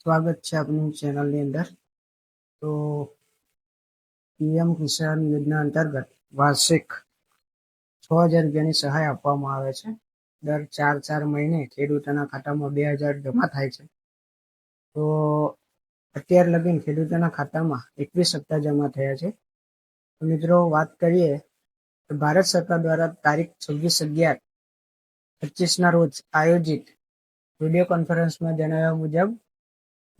સ્વાગત છે આપનું ચેનલની અંદર. તો પીએમ કિસાન યોજના અંતર્ગત વાર્ષિક છ હજાર રૂપિયાની સહાય આપવામાં આવે છે. દર ચાર ચાર મહિને ખેડૂતોના ખાતામાં બે હજાર જમા થાય છે. તો અત્યાર લગીન ખેડૂતોના ખાતામાં એકવીસ સપ્તાહ જમા થયા છે. મિત્રો વાત કરીએ તો ભારત સરકાર દ્વારા તારીખ છવ્વીસ અગિયાર પચીસના રોજ આયોજિત વીડિયો કોન્ફરન્સમાં જણાવ્યા મુજબ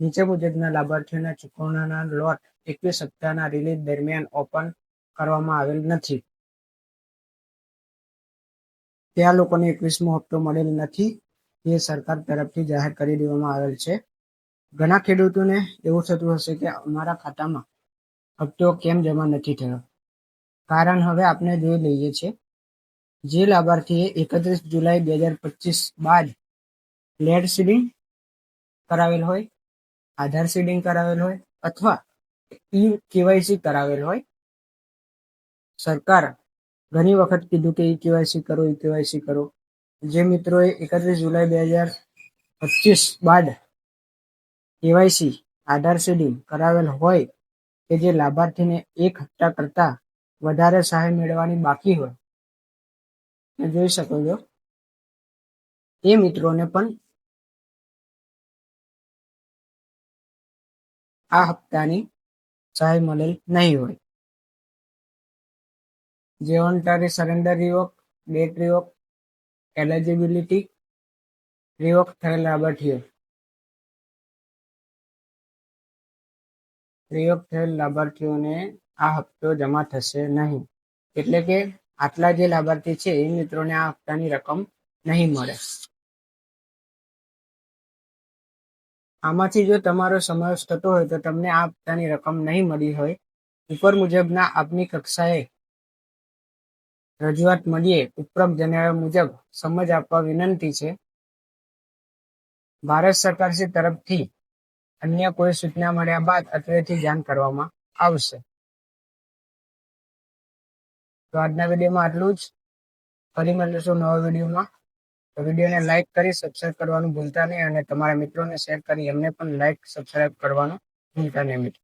નીચે મુજબના લાભાર્થીઓના ચુકવણાના લોટ એકવીસ સપ્તાહના રિલીઝ દરમિયાન ઓપન કરવામાં આવેલ નથી. ત્યાં લોકોને એકવીસમો હપ્તો મળેલ નથી. એ સરકાર તરફથી જાહેર કરી દેવામાં આવેલ છે. ઘણા ખેડૂતોને એવું થતું હશે કે અમારા ખાતામાં હપ્તો કેમ જમા નથી થયો? કારણ હવે આપણે જોઈ લઈએ છીએ. જે લાભાર્થીએ એકત્રીસ જુલાઈ બે હજાર પચીસ બાદ લેડ સીડિંગ કરાવેલ હોય આધાર સીડિંગ કરાવેલ હોય અથવા ઈ કેવાયસી કરાવેલ હોય, સરકાર ઘણી વખત કીધું કે ઈ કેવાયસી કરો ઈ કેવાયસી કરો. જે મિત્રોએ એકત્રીસ જુલાઈ બે હજાર પચીસ બાદ કેવાયસી આધાર સીડિંગ કરાવેલ હોય કે જે લાભાર્થીને એક હપ્તા કરતા વધારે સહાય મેળવવાની બાકી હોય. જોઈ શકો છો. એ મિત્રોને પણ આ હપ્તાની સહાય મળેલ નહીં હોય. જે voluntary surrender revoke date revoke eligibility revoke થયેલ લાભાર્થીઓ. રિવોક થયેલ લાભાર્થીઓને આ હપ્તો જમા થશે નહીં. એટલે કે આટલા જે લાભાર્થી છે, એ મિત્રોને આ હપ્તાની રકમ નહીં મળે. આમાંથી જો તમારો સમાવેશ થતો હોય તો તમને આ હપ્તાની રકમ નહીં મળી હોય. ઉપર મુજબના આપની કક્ષાએ રજૂઆત મળીએ. ઉપરોક્ત જણાવ્યા મુજબ સમજ આપવા વિનંતી છે. ભારત સરકારશ્રી તરફથી અન્ય કોઈ સૂચના મળ્યા બાદ અત્રેથી જાણ કરવામાં આવશે. તો આજના વિડીયોમાં આટલું જ. ફરી મળીશું નવા વિડીયોમાં. તો વિડીયોને લાઈક કરી સબસ્ક્રાઇબ કરવાનું ભૂલતા નહીં અને તમારા મિત્રોને શેર કરી એમને પણ લાઈક સબસ્ક્રાઇબ કરવાનું ભૂલતા નહીં મિત્રો.